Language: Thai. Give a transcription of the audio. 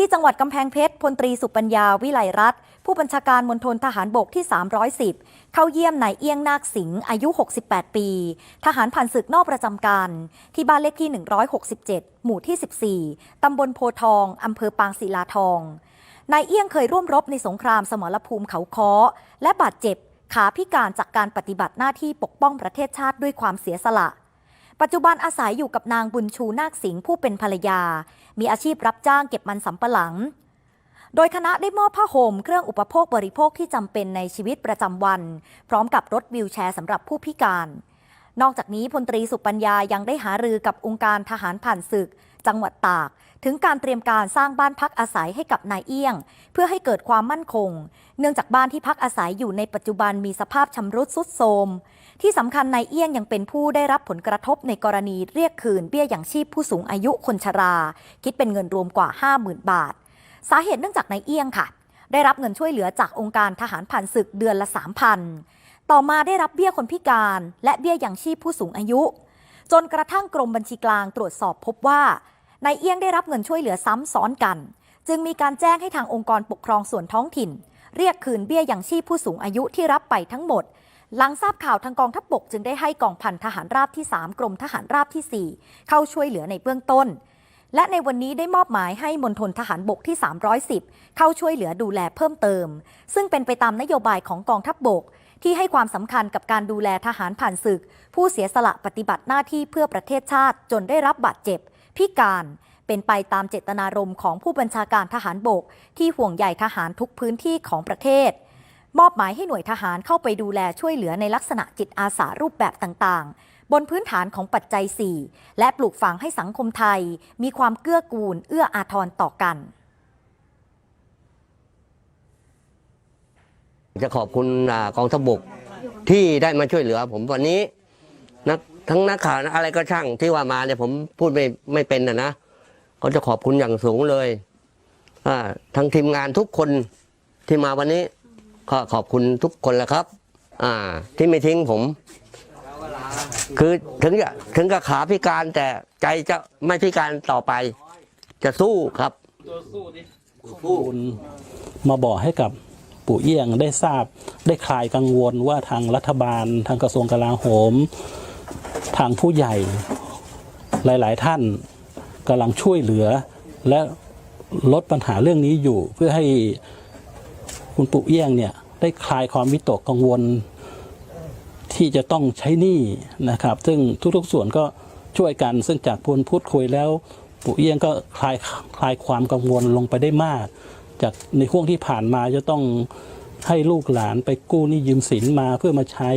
ที่จังหวัดกำแพงเพชรพลตรีสุปัญญาวิไลรัตน์ผู้บัญชาการมณฑลทหารบกที่ 310 เข้าเยี่ยมนายเอี้ยงนาคสิงห์อายุ 68 ปี ทหารผ่านศึกนอกประจำการ ที่บ้านเลขที่ 167 หมู่ที่ 14 ตำบลโพทองอำเภอปางศิลาทอง นายเอี้ยงเคยร่วมรบในสงครามสมรภูมิเขาค้อ และบาดเจ็บขาพิการจากการปฏิบัติหน้าที่ปกป้องประเทศชาติด้วยความเสียสละ ปัจจุบันอาศัยอยู่กับนางบุญชูนาคสิงห์ผู้เป็นภรรยา มีอาชีพรับจ้างเก็บมันสำปะหลัง โดยคณะได้มอบผ้าห่มเครื่องอุปโภคบริโภคที่จำเป็นในชีวิตประจำวัน พร้อมกับรถวิวแชร์สำหรับผู้พิการ นอกจากนี้พลตรีสุปัญญายังได้หารือกับองค์การทหารผ่านศึก จังหวัดตาก ถึงการเตรียมการสร้างบ้านพักอาศัยให้กับนายเอี้ยง เพื่อให้เกิดความมั่นคง เนื่องจากบ้านที่พักอาศัยอยู่ในปัจจุบันมีสภาพชำรุดทรุดโทรมที่สำคัญนายเอี้ยงยังเป็นผู้ได้รับผลกระทบในกรณีเรียกคืนเบี้ยอย่างชีพผู้สูงอายุคนชรา คิดเป็นเงินรวมกว่า 50,000 บาท สาเหตุเนื่องจากนายเอี้ยงค่ะ ได้รับเงินช่วยเหลือจากองค์การทหารผ่านศึกเดือนละ3,000 ต่อมาได้รับเบี้ยคนพิการ และเบี้ยยังชีพผู้สูงอายุ จนกระทั่งกรมบัญชีกลางตรวจสอบพบว่านายเอี้ยงได้รับเงินช่วยเหลือซ้ำซ้อนกัน จึงมีการแจ้งให้ทางองค์กรปกครองส่วนท้องถิ่น เรียกคืนเบี้ยยังชีพผู้สูงอายุที่รับไปทั้งหมด หลังทราบข่าวทางกองทัพบกจึงได้ให้กองพันทหารราบที่ 3 กรมทหารราบที่ 4 เข้าช่วยเหลือในเบื้องต้น และในวันนี้ได้มอบหมายให้มณฑลทหารบกที่ 310 เข้าช่วยเหลือดูแลเพิ่มเติม ซึ่งเป็นไปตามนโยบายของกองทัพบก ที่ให้ความสำคัญกับการดูแลทหารผ่านศึก ผู้เสียสละปฏิบัติหน้าที่เพื่อประเทศชาติจนได้รับบาดเจ็บ พิการเป็นไปตามเจตนารมณ์ของผู้บัญชาการทหารบก ที่ห่วงใยทหารทุกพื้นที่ของประเทศ มอบหมายให้หน่วยทหารเข้าไปดูแลช่วยเหลือในลักษณะจิตอาสารูปแบบต่างๆ บนพื้นฐานของปัจจัย 4 และปลูกฝังให้สังคมไทย มีความเกื้อกูลเอื้ออาทรต่อกัน จะขอบคุณอกองทัพบกที่ได้มาช่วยเหลือ ผมวันนี้นักทั้งนักข่าวอะไรก็ช่างที่ว่ามาเนี่ยผมพูดไม่ไม่เป็นนะนะก็จะขอบคุณอย่างสูงเลยอทั้งทีมงานทุกคนที่มาวันนี้ก็ขอบคุณทุกคนแหละครับ อ่า ที่ไม่ทิ้งผม คือถึงจะถึงกับขาพิการแต่ใจจะไม่พิการต่อไป จะสู้ครับคุณมาบอกให้กับ ปู่เอี้ยงได้ทราบได้คลายกังวลว่าทางรัฐบาล ทางกระทรวงกลาโหม ทางผู้ใหญ่หลาย ๆ ท่านกำลังช่วยเหลือ และลดปัญหาเรื่องนี้อยู่เพื่อให้คุณปู่เอี้ยงเนี่ยได้คลายความวิตกกังวล ที่จะต้องใช้หนี้นะครับ ซึ่งทุกๆส่วนก็ช่วยกัน ซึ่งจากพูนพูดคุยแล้ว ปู่เอี้ยงก็คลายคลายความกังวลลงไปได้มาก จากในช่วงที่ผ่านมาจะต้องให้ลูกหลานไปกู้หนี้ยืมสินมาเพื่อมาใช้